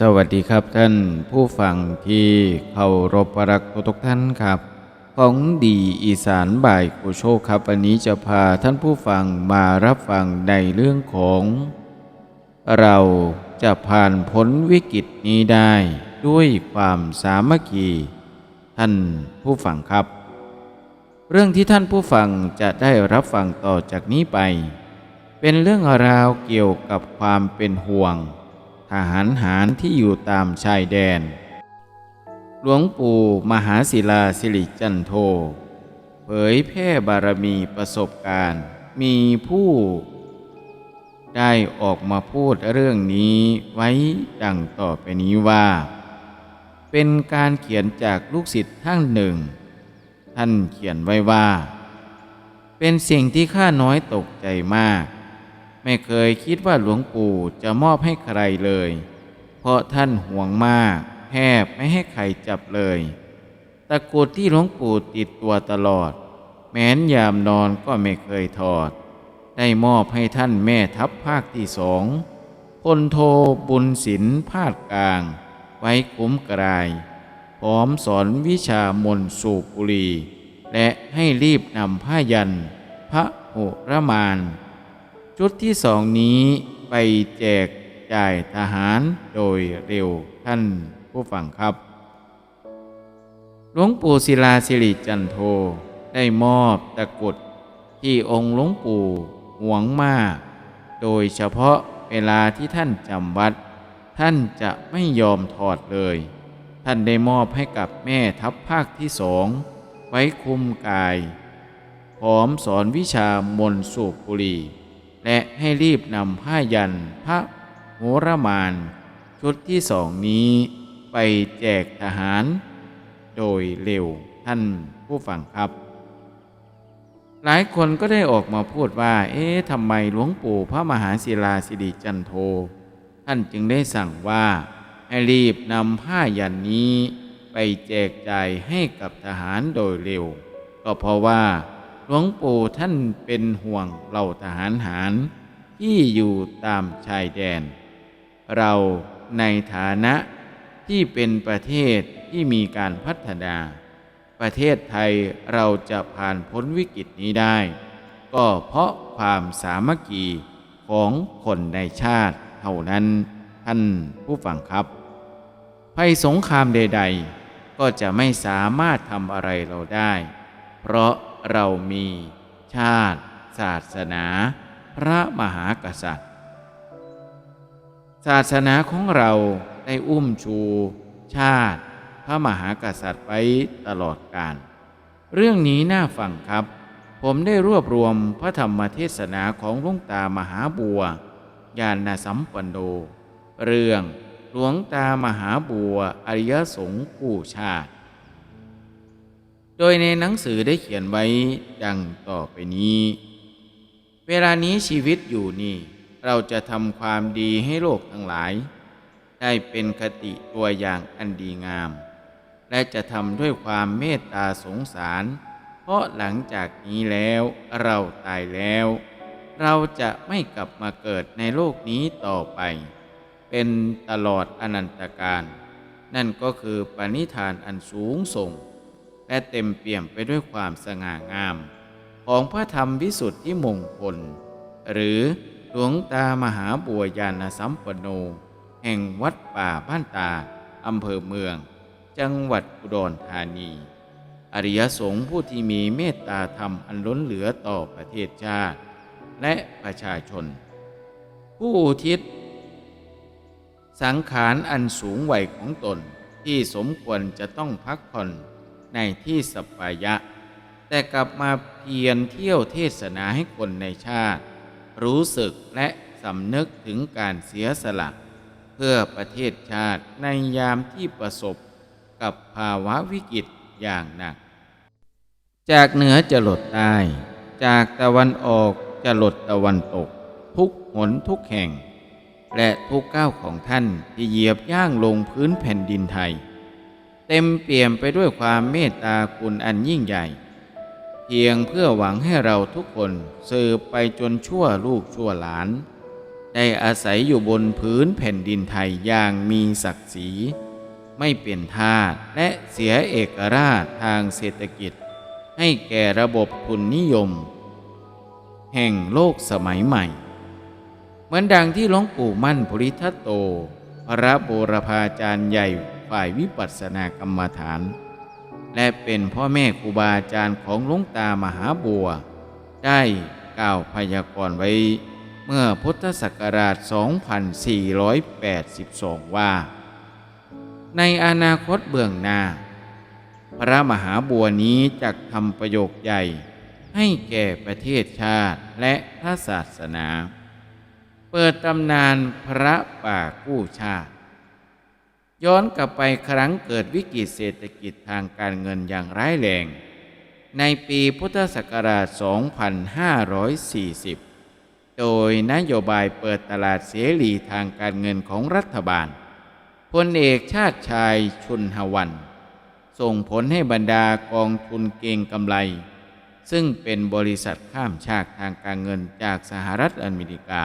สวัสดีครับท่านผู้ฟังที่เคารพรักทุกท่านครับ ของดีอีสานบ่ายโคโชคครับ วันนี้จะพาท่านผู้ฟังมารับฟังในเรื่องของ เราจะผ่านพ้นวิกฤตนี้ได้ด้วยความสามัคคี ท่านผู้ฟังครับ เรื่องที่ท่านผู้ฟังจะได้รับฟังต่อจากนี้ไป เป็นเรื่องราวเกี่ยวกับความเป็นห่วง ทหารหารที่อยู่ตามชายแดน หลวงปู่มหาศิลาสิริจันโท เผยแพร่บารมีประสบการณ์ มีผู้ได้ออกมาพูดเรื่องนี้ไว้ดังต่อไปนี้ว่า เป็นการเขียนจากลูกศิษย์ท่านหนึ่ง ท่านเขียนไว้ว่า เป็นสิ่งที่ข้าน้อยตกใจมาก ไม่เคยคิดว่าหลวงปู่จะมอบให้ใครเลย เพราะท่านห่วงมากแทบไม่ให้ใครจับเลย ตะกรุดที่หลวงปู่ติดตัวตลอด แม้นยามนอนก็ไม่เคยถอด ได้มอบให้ท่านแม่ทัพภาคที่สองพลโทบุญศิลป์ภาคกลาง ไว้คุ้มกลาย พร้อมสอนวิชามนสูบุรี และให้รีบนำผ้ายัน พระโหระมาน ชุดที่สองนี้ไปแจกจ่ายทหารโดยเร็วท่านผู้ฟังครับ หลวงปู่ศิลาสิริจันโทได้มอบตะกุดที่องค์หลวงปู่หวงมาก โดยเฉพาะเวลาที่ท่านจำวัด ท่านจะไม่ยอมถอดเลย ท่านได้มอบให้กับแม่ทัพภาคที่สอง ไว้คุมกาย พร้อมสอนวิชามนสูบบุรี และให้รีบนำผ้ายันพระโหรมาน ชุดที่สองนี้ไปแจกทหาร โดยเร็วท่านผู้ฟังครับ หลายคนก็ได้ออกมาพูดว่า เอ๊ะทำไมหลวงปู่พระมหาศิลาสิริจันโท ท่านจึงได้สั่งว่าให้รีบนำผ้ายันนี้ไปแจกจ่ายให้กับทหารโดยเร็ว ก็เพราะว่า หลวงปู่ท่านเป็นห่วงเหล่าทหารหารที่อยู่ตามชายแดน เราในฐานะที่เป็นประเทศที่มีการพัฒนา ประเทศไทยเราจะผ่านพ้นวิกฤตนี้ได้ ก็เพราะความสามัคคีของคนในชาติเท่านั้นท่านผู้ฟังครับ ภัยสงครามใด ๆ ก็จะไม่สามารถทำอะไรเราได้ เพราะ เรามีชาติ ศาสนา พระมหากษัตริย์ ศาสนาของเราได้อุ้มชู ชาติ พระมหากษัตริย์ไว้ตลอดกาลเรื่องนี้น่าฟังครับ ผมได้รวบรวมพระธรรมเทศนาของหลวงตามหาบัว ญาณสัมปันโนเรื่องหลวงตามหาบัวอริยสงฆ์ผู้ชาติ โดยในหนังสือได้เขียนไว้ดังต่อไปนี้ เวลานี้ชีวิตอยู่นี่ เราจะทำความดีให้โลกทั้งหลาย ได้เป็นคติตัวอย่างอันดีงาม และจะทำด้วยความเมตตาสงสาร เพราะหลังจากนี้แล้วเราตายแล้ว เราจะไม่กลับมาเกิดในโลกนี้ต่อไป เป็นตลอดอนันตการ นั่นก็คือปณิธานอันสูงส่ง และเต็มเปี่ยมไปด้วยความสง่างาม ของพระธรรมวิสุทธิมงคล หรือหลวงตามหาบัวยานสัมปโน แห่งวัดป่าบ้านตาอำเภอเมือง จังหวัดอุดรธานี อริยสงฆ์ผู้ที่มีเมตตาธรรมอันล้นเหลือต่อประเทศชาติ และประชาชน ผู้อุทิศ สังขารอันสูงวัยของตนที่สมควรจะต้องพักผ่อน ในที่สปายะ แต่กลับมาเพียรเที่ยวเทศนาให้คนในชาติ รู้สึกและสำนึกถึงการเสียสละเพื่อประเทศชาติในยามที่ประสบกับภาวะวิกฤตอย่างหนัก จากเหนือจะหลดใต้ จากตะวันออกจะหลดตะวันตก ทุกหนทุกแห่ง และทุกก้าวของท่านที่เหยียบย่างลงพื้นแผ่นดินไทย เต็มเปี่ยมไปด้วยความเมตตาคุณอันยิ่งใหญ่ เพียงเพื่อหวังให้เราทุกคนสืบไปจนชั่วลูกชั่วหลาน ได้อาศัยอยู่บนพื้นแผ่นดินไทยอย่างมีศักดิ์ศรี ไม่เป็นทาสและเสียเอกราชทางเศรษฐกิจ ให้แก่ระบบทุนนิยม แห่งโลกสมัยใหม่ เหมือนดังที่หลวงปู่มั่นภริทัตโต พระโบรพาจารย์ใหญ่ ฝ่ายวิปัสสนากรรมฐาน และเป็นพ่อแม่ครูบาอาจารย์ของหลวงตามหาบัว ได้กล่าวพยากรณ์ไว้ เมื่อพุทธศักราช 2482 ว่า ในอนาคตเบื้องหน้า พระมหาบัวนี้จะทำประโยคใหญ่ให้แก่ประเทศชาติและพระศาสนา เปิดตำนานพระป่ากู้ชาติ ย้อนกลับไปครั้งเกิดวิกฤตเศรษฐกิจทางการเงินอย่างร้ายแรง ในปีพุทธศักราช 2540 โดยนโยบายเปิดตลาดเสรีทางการเงินของรัฐบาลพลเอกชาติชายชุนหวัน ส่งผลให้บรรดากองทุนเก่งกำไร ซึ่งเป็นบริษัทข้ามชาติทางการเงินจากสหรัฐอเมริกา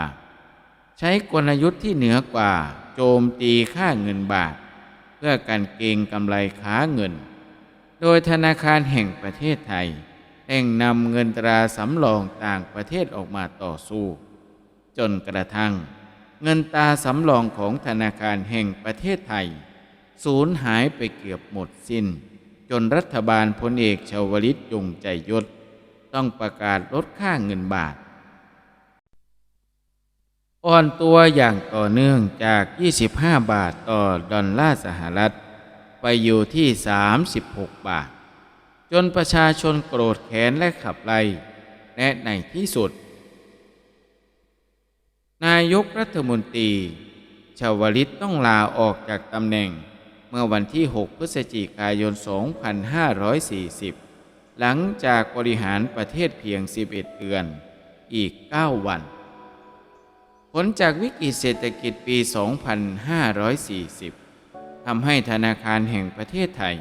ใช้กลยุทธ์ที่เหนือกว่าโจมตีค่าเงินบาท เพื่อการเก็งกำไรค้าเงิน โดยธนาคารแห่งประเทศไทยแต่งนำเงินตราสำรองต่างประเทศออกมาต่อสู้ จนกระทั่ง เงินตราสำรองของธนาคารแห่งประเทศไทย สูญหายไปเกือบหมดสิน้น จนรัฐบาลพลเอกชวลิตยงใจยศ ต้องประกาศลดค่าเงินบาท อ่อนตัวอย่างต่อเนื่องจาก 25 บาทต่อดอลลาร์สหรัฐ ไปอยู่ที่ 36 บาท จนประชาชนโกรธแค้นและขับไล่และในที่สุด นายกรัฐมนตรีชาวลิตต้องลาออกจากตำแหน่งเมื่อวันที่ 6 พฤศจิกายน 2540 หลังจากบริหารประเทศเพียง 11 เดือน อีก 9 วัน ผลจากวิกฤตเศรษฐกิจปี 2540 ทำให้ธนาคารแห่งประเทศไทย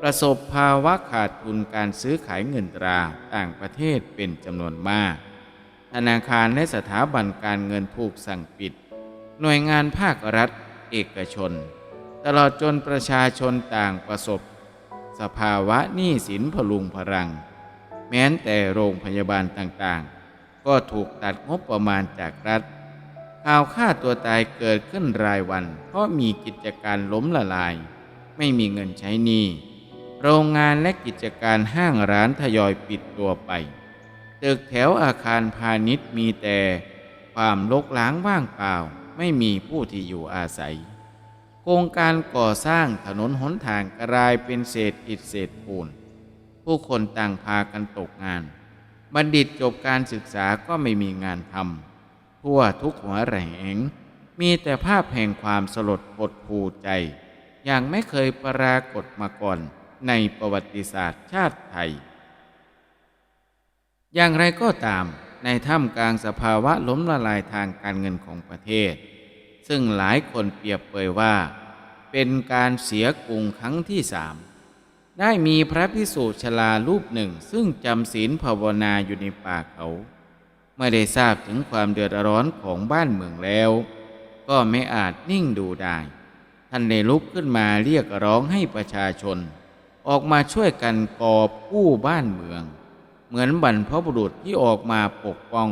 ประสบภาวะขาดทุนการซื้อขายเงินตราต่างประเทศเป็นจำนวนมาก ธนาคารและสถาบันการเงินถูกสั่งปิด หน่วยงานภาครัฐ เอกชน ตลอดจนประชาชนต่างประสบ สภาวะหนี้สินพลุงพรัง แม้แต่โรงพยาบาลต่างๆ ก็ถูกตัดงบประมาณจากรัฐ ข่าวฆ่าตัวตายเกิดขึ้นรายวัน เพราะมีกิจการล้มละลาย ไม่มีเงินใช้หนี้โรงงานและกิจการห้างร้านทยอยปิดตัวไป ตึกแถวอาคารพาณิชย์มีแต่ ความลกล้างว่างเปล่า ไม่มีผู้ที่อยู่อาศัย โครงการก่อสร้างถนนหนทางกลายเป็นเศษอิฐเศษปูน ผู้คนต่างพากันตกงาน บัณฑิตจบการศึกษาก็ไม่มีงานทำ ทั่วทุกหัวแหลงมีแต่ภาพแห่งความสลดหดหูใจ อย่างไม่เคยปรากฏมาก่อนในประวัติศาสตร์ชาติไทย อย่างไรก็ตามในท่ามกลางสภาวะล้มละลายทางการเงินของประเทศ ซึ่งหลายคนเปรียบเปยว่า เป็นการเสียกรุงครั้งที่สามได้มีพระพิสุชลารูปหนึ่งซึ่งจำศีลภาวนาอยู่ในป่าเขา เมื่อได้ทราบถึงความเดือดร้อนของบ้านเมืองแล้ว ก็ไม่อาจนิ่งดูได้ ท่านได้ลุกขึ้นมาเรียกร้องให้ประชาชน ออกมาช่วยกันกอบกู้บ้านเมือง เหมือนบรรพบุรุษที่ออกมาปกป้อง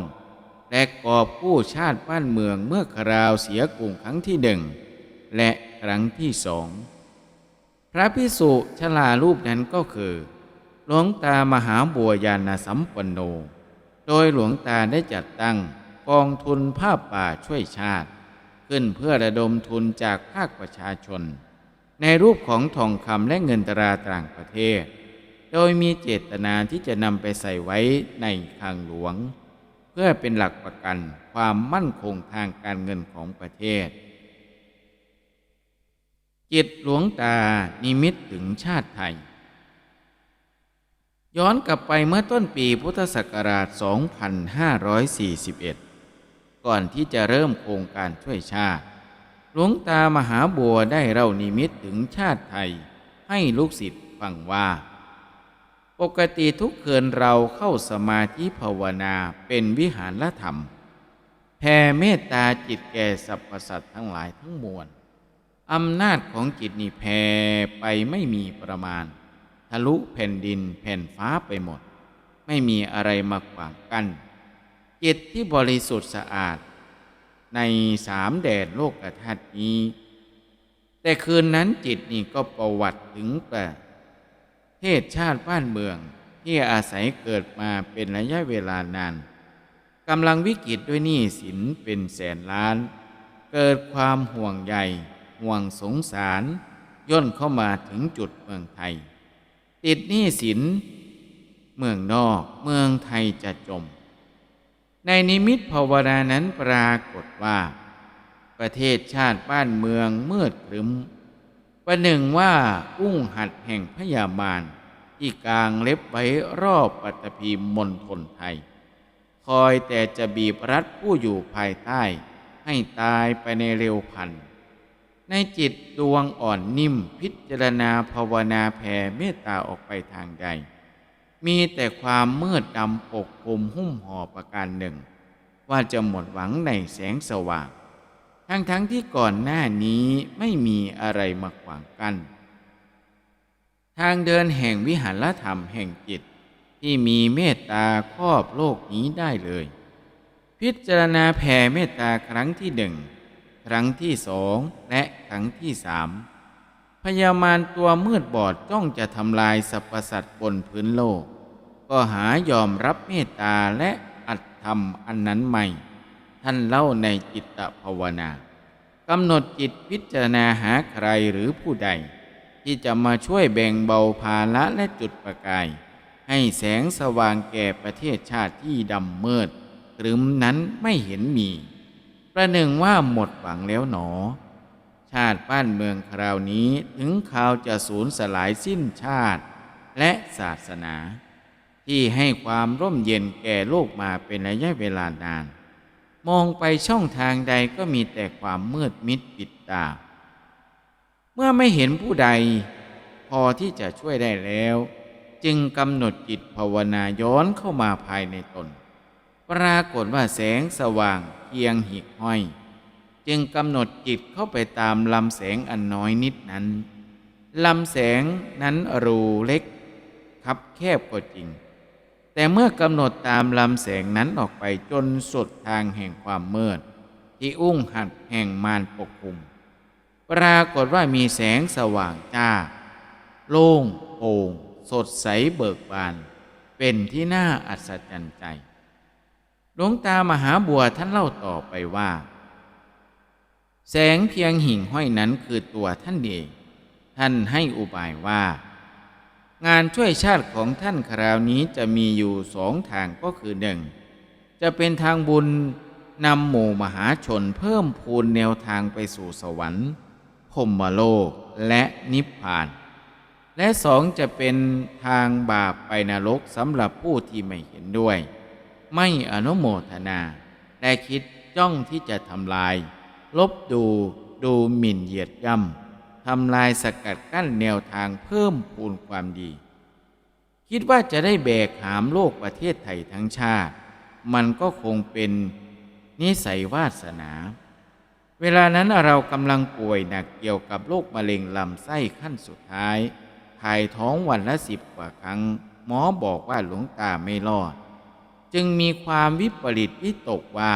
และกอบกู้ชาติบ้านเมืองเมื่อคราวเสียกรุงครั้งที่หนึ่งและครั้งที่สองพระพิสุชลารูปนั้นก็คือหลวงตามหาบัวยานสัมปันโน โดยหลวงตาได้จัดตั้งกองทุนผ้าป่าช่วยชาติ ขึ้นเพื่อระดมทุนจากภาคประชาชน ในรูปของทองคำและเงินตราต่างประเทศ โดยมีเจตนาที่จะนำไปใส่ไว้ในคลังหลวง เพื่อเป็นหลักประกันความมั่นคงทางการเงินของประเทศ จิตหลวงตานิมิตถึงชาติไทย ย้อนกลับไปเมื่อต้นปีพุทธศักราช 2541 ก่อนที่จะเริ่มโครงการช่วยชาติ หลวงตามหาบัวได้เล่านิมิตถึงชาติไทย ให้ลูกศิษย์ฟังว่า ปกติทุกคืนเราเข้าสมาธิภาวนาเป็นวิหารธรรม แผ่เมตตาจิตแก่สรรพสัตว์ทั้งหลายทั้งมวลอำนาจของจิตนี่แผ่ไปไม่มีประมาณะลุแผ่นดินแผ่นฟ้าไปหมด ไม่มีอะไรมาขวางกัน้นจิตที่บริสุทธิ์สะอาด ในสามแดนโลกธาตุนี้ แต่คืนนั้นจิตนี่ก็ประวัติถึงประเทศชาติบ้านเมืองที่อาศัยเกิดมาเป็นระยะเวลานานกำลังวิกฤตด้วยหนี้สินเป็นแสนล้าน เกิดความห่วงใยห่วงสงสาร ย่นเข้ามาถึงจุดเมืองไทย ติดหนี้สิน เมืองนอกเมืองไทยจะจม ในนิมิตภาวนานั้นปรากฏว่า ประเทศชาติบ้านเมืองมืดครึ้มประหนึ่งว่าอุ้งหัดแห่งพยามารที่กลางเล็บไว้รอบปัตตภีมณฑลไทย คอยแต่จะบีบรัดผู้อยู่ภายใต้ ให้ตายไปในเร็วพันธ ในจิตดวงอ่อนนิ่มพิจารณาภาวนาแผ่เมตตาออกไปทางใด มีแต่ความมืดดำปกคลุมหุ้มห่อประการหนึ่ง ว่าจะหมดหวังในแสงสว่าง ทั้งๆทที่ก่อนหน้านี้ไม่มีอะไรมาขวางกัน้นทางเดินแห่งวิหารธรรมแห่งจิต ที่มีเมตตาครอบโลกนี้ได้เลย พิจารณาแผ่เมตตาครั้งที่หนึ่งครั้งที่สองและ ครั้งที่สามพยามารตัวมืดบอดจ้องจะทำลายสรรพสัตว์บนพื้นโลก ก็หายอมรับเมตตาและอัตธรรมอันนั้นใหม่ ท่านเล่าในจิตภาวนากำหนดจิตพิจารณาหาใครหรือผู้ใด ที่จะมาช่วยแบ่งเบาภาระและจุดประกาย ให้แสงสว่างแก่ประเทศชาติที่ดำมืด หรือนั้นไม่เห็นมี ประหนึ่งว่าหมดหวังแล้วหนอ ชาติบ้านเมืองคราวนี้ถึงข่าวจะสูญสลายสิ้นชาติ และศาสนา ที่ให้ความร่มเย็นแก่โลกมาเป็นระยะเวลานาน มองไปช่องทางใดก็มีแต่ความมืดมิดปิดตา เมื่อไม่เห็นผู้ใด พอที่จะช่วยได้แล้ว จึงกำหนดจิตภาวนาย้อนเข้ามาภายในตน ปรากฏว่าแสงสว่างเคียงหิกห้อย จึงกำหนดจิตเข้าไปตามลำแสงอันน้อยนิดนั้นลำแสงนั้นรูเล็กคับแคบก็จริง แต่เมื่อกำหนดตามลำแสงนั้นออกไปจนสุดทางแห่งความมืดที่อุ้งหัดแห่งมารปกคลุม ปรากฏว่ามีแสงสว่างจ้า โล่งโปร่งสดใสเบิกบาน เป็นที่น่าอัศจรรย์ใจ หลวงตามหาบัวท่านเล่าต่อไปว่า แสงเพียงหิ่งห้อยนั้นคือตัวท่านเองท่านให้อุบายว่า งานช่วยชาติของท่านคราวนี้จะมีอยู่สองทางก็คือหนึ่งจะเป็นทางบุญนำหมู่มหาชนเพิ่มพูนแนวทางไปสู่สวรรค์พมโลกและนิพพาน และสองจะเป็นทางบาปไปนรกสำหรับผู้ที่ไม่เห็นด้วย ไม่อนุโมทนา และคิดจ้องที่จะทำลาย ลบดูดูหมิ่นเหยียดย่ำทำลายสกัดกั้นแนวทางเพิ่มพูนความดี คิดว่าจะได้แบกหามโลกประเทศไทยทั้งชาติ มันก็คงเป็นนิสัยวาสนา เวลานั้นเรากำลังป่วยหนักเกี่ยวกับโรคมะเร็งลำไส้ขั้นสุดท้ายถ่ายท้องวันละสิบกว่าครั้ง หมอบอกว่าหลวงตาไม่รอด จึงมีความวิปริตวิตกว่า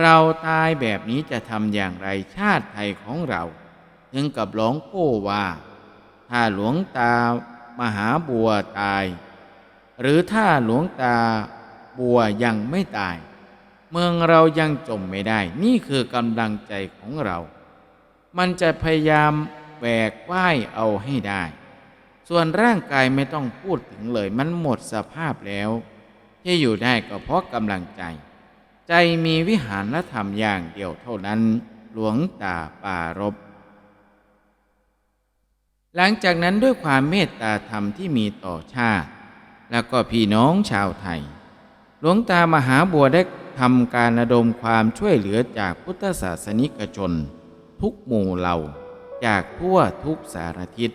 เราตายแบบนี้จะทำอย่างไรชาติไทยของเรา ถึงกับร้องโก้ว่า ถ้าหลวงตามหาบัวตาย หรือถ้าหลวงตาบัวยังไม่ตาย เมืองเรายังจมไม่ได้ นี่คือกำลังใจของเรา มันจะพยายามแบกว่ายเอาให้ได้ ส่วนร่างกายไม่ต้องพูดถึงเลย มันหมดสภาพแล้ว ที่อยู่ได้ก็เพราะกำลังใจ ใจมีวิหารและธรรมอย่างเดียวเท่านั้น หลวงตาปารบหลังจากนั้นด้วยความเมตตาธรรมที่มีต่อชาติ แล้วก็พี่น้องชาวไทย หลวงตามหาบัวได้ทำการระดมความช่วยเหลือจากพุทธศาสนิกชน ทุกหมู่เหล่า จากทั่วทุกสารทิศ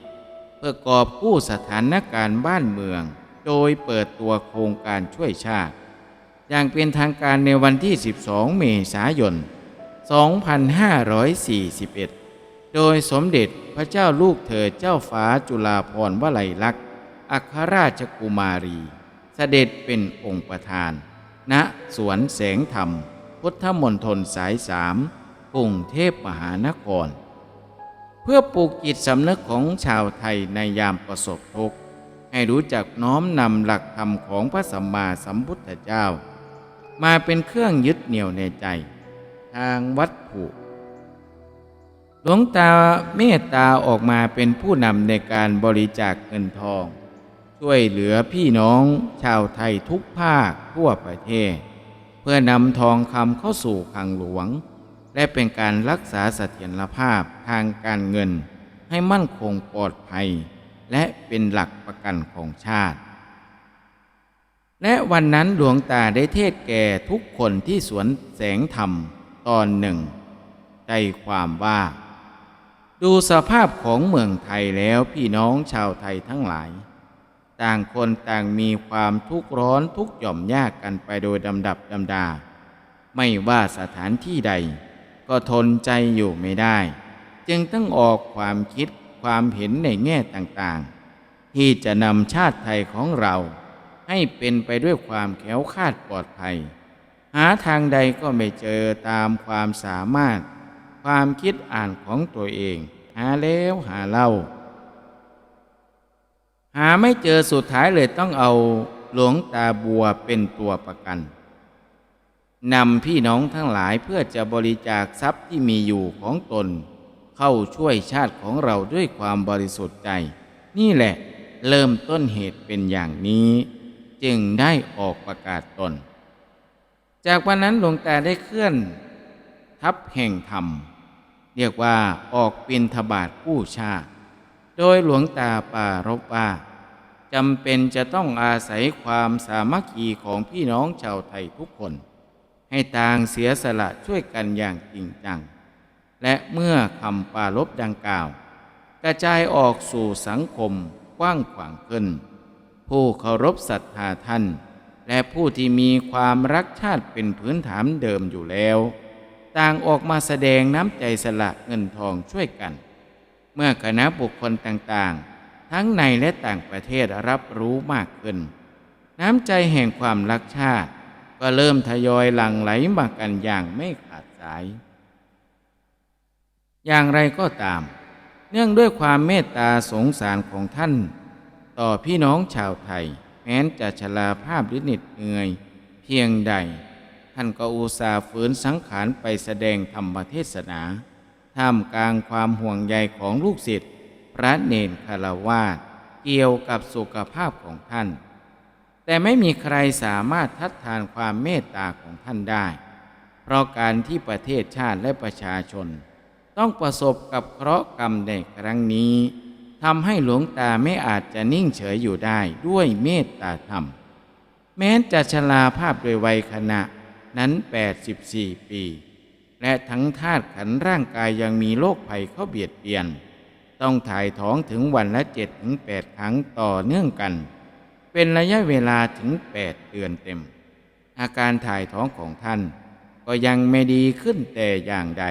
เพื่อกอบกู้สถานการณ์บ้านเมือง โดยเปิดตัวโครงการช่วยชาติ อย่างเป็นทางการในวันที่ 12 เมษายน 2541 โดยสมเด็จพระเจ้าลูกเธอเจ้าฟ้าจุฬาภรณ์วลัยลักษณ์ อัครราชกุมารี เสด็จเป็นองค์ประธาน ณ สวนแสงธรรม พุทธมณฑลสายสามกรุงเทพมหานคร เพื่อปลูกจิตสำนึกของชาวไทยในยามประสบทุกข์ให้รู้จักน้อมนำหลักธรรมของพระสัมมาสัมพุทธเจ้า มาเป็นเครื่องยึดเหนี่ยวในใจ ทางวัตถุ หลวงตาเมตตาออกมาเป็นผู้นำในการบริจาคเงินทอง ช่วยเหลือพี่น้องชาวไทยทุกภาคทั่วประเทศ เพื่อนำทองคำเข้าสู่คลังหลวง และเป็นการรักษาเสถียรภาพทางการเงิน ให้มั่นคงปลอดภัย และเป็นหลักประกันของชาติ และวันนั้นหลวงตาได้เทศแก่ทุกคนที่สวนแสงธรรมตอนหนึ่งใจความว่า ดูสภาพของเมืองไทยแล้วพี่น้องชาวไทยทั้งหลาย ต่างคนต่างมีความทุกข์ร้อนทุกข์หย่อมยากกันไปโดยดำดับดำดา ไม่ว่าสถานที่ใด ก็ทนใจอยู่ไม่ได้ จึงต้องออกความคิดความเห็นในแง่ต่างๆ ที่จะนำชาติไทยของเรา ให้เป็นไปด้วยความแข็งคาดปลอดภัย หาทางใดก็ไม่เจอตามความสามารถ ความคิดอ่านของตัวเอง หาแล้วหาเล่า หาไม่เจอสุดท้ายเลยต้องเอาหลวงตาบัวเป็นตัวประกันนำพี่น้องทั้งหลายเพื่อจะบริจาคทรัพย์ที่มีอยู่ของตน เข้าช่วยชาติของเราด้วยความบริสุทธิ์ใจ นี่แหละเริ่มต้นเหตุเป็นอย่างนี้ จึงได้ออกประกาศตน จากวันนั้นหลวงตาได้เคลื่อน ทัพแห่งธรรม เรียกว่าออกปินทบาทผู้ชา โดยหลวงตาปารบว่าจำเป็นจะต้องอาศัยความสามัคคีของพี่น้องชาวไทยทุกคน ให้ต่างเสียสละช่วยกันอย่างจริงจัง และเมื่อคำปารบดังกล่าว กระจายออกสู่สังคมกว้างขวางขึ้น ผู้เคารพศรัทธาท่าน และผู้ที่มีความรักชาติเป็นพื้นฐานเดิมอยู่แล้ว ต่างออกมาแสดงน้ำใจสละเงินทองช่วยกัน เมื่อคณะบุคคลต่างๆ ทั้งในและต่างประเทศรับรู้มากขึ้น น้ำใจแห่งความรักชาติ ก็เริ่มทยอยหลั่งไหลมากันอย่างไม่ขาดสาย อย่างไรก็ตาม เนื่องด้วยความเมตตาสงสารของท่าน ต่อพี่น้องชาวไทย แม้นจะชราภาพหรือเหน็ดเหนื่อย เพียงใด ท่านก็อุตส่าห์ฝืนสังขารไปแสดงธรรมเทศนา ท่ามกลางความห่วงใยของลูกศิษย์พระเนนคารวาสเกี่ยวกับสุขภาพของท่าน แต่ไม่มีใครสามารถทัดทานความเมตตาของท่านได้ เพราะการที่ประเทศชาติและประชาชน ต้องประสบกับเคราะห์กรรมในครั้งนี้ ทำให้หลวงตาไม่อาจจะนิ่งเฉยอยู่ได้ด้วยเมตตาธรรม แม้จะชราภาพโดยวัยขณะนั้น 84 ปี และทั้งธาตุขันร่างกายยังมีโรคภัยเข้าเบียดเบียน ต้องถ่ายท้องถึงวันละ7ถึง8ครั้งต่อเนื่องกัน เป็นระยะเวลาถึง 8 เดือนเต็ม อาการถ่ายท้องของท่าน ก็ยังไม่ดีขึ้นแต่อย่างใด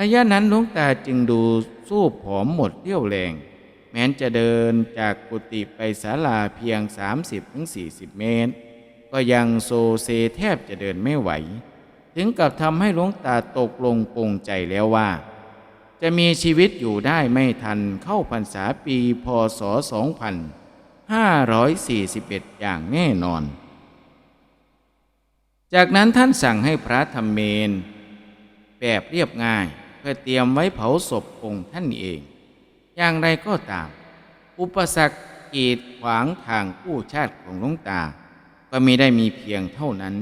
ระยะนั้นหลวงตาจึงดูสู้ผอมหมดเรี่ยวแรง แม้นจะเดินจากกุฏิไปศาลาเพียง 30-40 เมตร ก็ยังโซเซแทบจะเดินไม่ไหว ถึงกับทำให้หลวงตาตกลงปงใจแล้วว่า จะมีชีวิตอยู่ได้ไม่ทันเข้าพรรษาปีพศ 2541 อย่างแน่นอน จากนั้นท่านสั่งให้พระธรรมเมนแบบเรียบง่าย เพื่อเตรียมไว้เผาศพองค์ท่านเอง อย่างไรก็ตาม อุปสรรคกีดขวางทางกู้ชาติของหลวงตา ก็มีได้มีเพียงเท่านั้น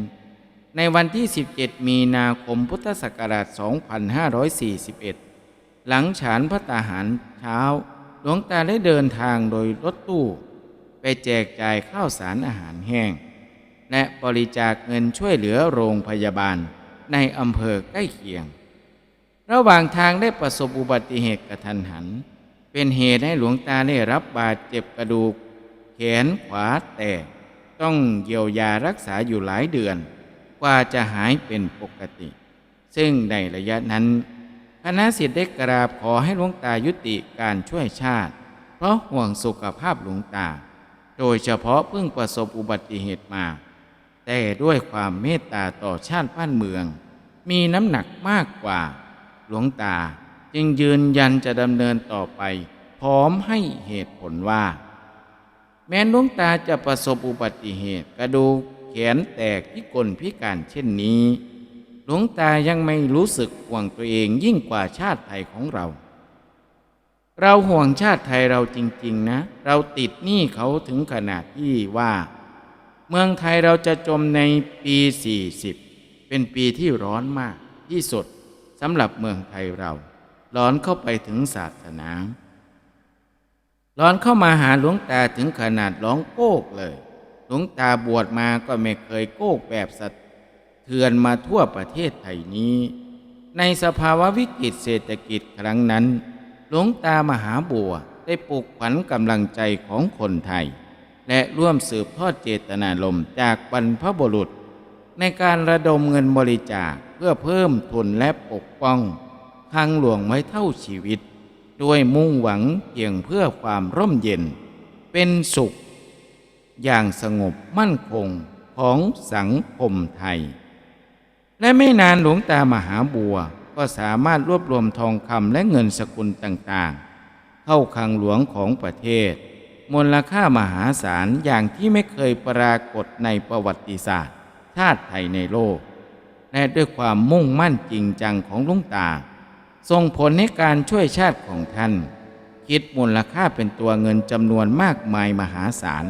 ในวันที่ 17 มีนาคมพุทธศักราช 2541 หลังฉานพระตาหารเช้า หลวงตาได้เดินทางโดยรถตู้ ไปแจกจ่ายข้าวสารอาหารแห้ง และบริจาคเงินช่วยเหลือโรงพยาบาลในอำเภอใกล้เคียง ระหว่างทางได้ประสบอุบัติเหตุกระทันหัน เป็นเหตุให้หลวงตาได้รับบาดเจ็บกระดูก แขนขวาแตก ต้องเยียวยารักษาอยู่หลายเดือน กว่าจะหายเป็นปกติ ซึ่งในระยะนั้นคณะสิทธิ์ได้กราบขอให้หลวงตายุติการช่วยชาติ เพราะห่วงสุขภาพหลวงตา โดยเฉพาะเพิ่งประสบอุบัติเหตุมา แต่ด้วยความเมตตาต่อชาติบ้านเมือง มีน้ำหนักมากกว่า หลวงตาจึงยืนยันจะดำเนินต่อไป พร้อมให้เหตุผลว่า แม้นหลวงตาจะประสบอุบัติเหตุกระดูกแขนแตกพิกลพิการเช่นนี้ หลวงตายังไม่รู้สึกห่วงตัวเองยิ่งกว่าชาติไทยของเรา เราห่วงชาติไทยเราจริง ๆ นะ เราติดหนี้เขาถึงขนาดที่ว่า เมืองไทยเราจะจมในปี 40 เป็นปีที่ร้อนมากที่สุด สำหรับเมืองไทยเราร้อนเข้าไปถึงศาสนาร้อนเข้ามาหาหลวงตาถึงขนาดร้องโกกเลย หลวงตาบวชมาก็ไม่เคยโกกแบบสะเทือนมาทั่วประเทศไทยนี้ ในสภาวะวิกฤตเศรษฐกิจครั้งนั้น หลวงตามหาบัวได้ปลุกขวัญกำลังใจของคนไทย และร่วมสืบทอดเจตนารมณ์จากบรรพบุรุษ ในการระดมเงินบริจาคเพื่อเพิ่มทุนและปกป้องทางหลวงไว้เท่าชีวิต ด้วยมุ่งหวังเพียงเพื่อความร่มเย็น เป็นสุข อย่างสงบมั่นคงของสังคมไทย และไม่นานหลวงตามหาบัวก็สามารถรวบรวมทองคำและเงินสกุลต่างๆ เข้าคลังหลวงของประเทศ มูลค่ามหาศาลอย่างที่ไม่เคยปรากฏในประวัติศาสตร์ ชาติไทยในโลก และด้วยความมุ่งมั่นจริงจังของลุงตาส่งผลในการช่วยชาติของท่าน คิดมูลค่าเป็นตัวเงินจำนวนมากมายมหาศาล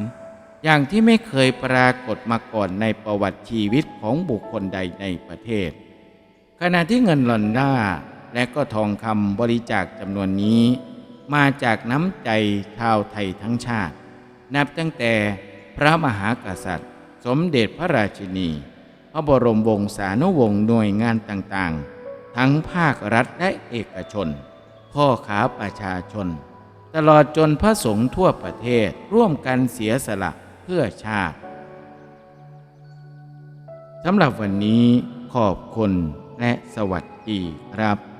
อย่างที่ไม่เคยปรากฏมาก่อนในประวัติชีวิตของบุคคลใดในประเทศ ขณะที่เงินลอนด้าและก็ทองคำบริจาคจำนวนนี้ มาจากน้ำใจชาวไทยทั้งชาติ นับตั้งแต่พระมหากษัตริย์ สมเด็จพระราชินี พระบรมวงศานุวงศ์หน่วยงานต่างๆ ทั้งภาครัฐและเอกชน พ่อขาประชาชน ตลอดจนพระสงฆ์ทั่วประเทศร่วมกันเสียสละเพื่อชาติสำหรับวันนี้ขอบคุณและสวัสดีครับ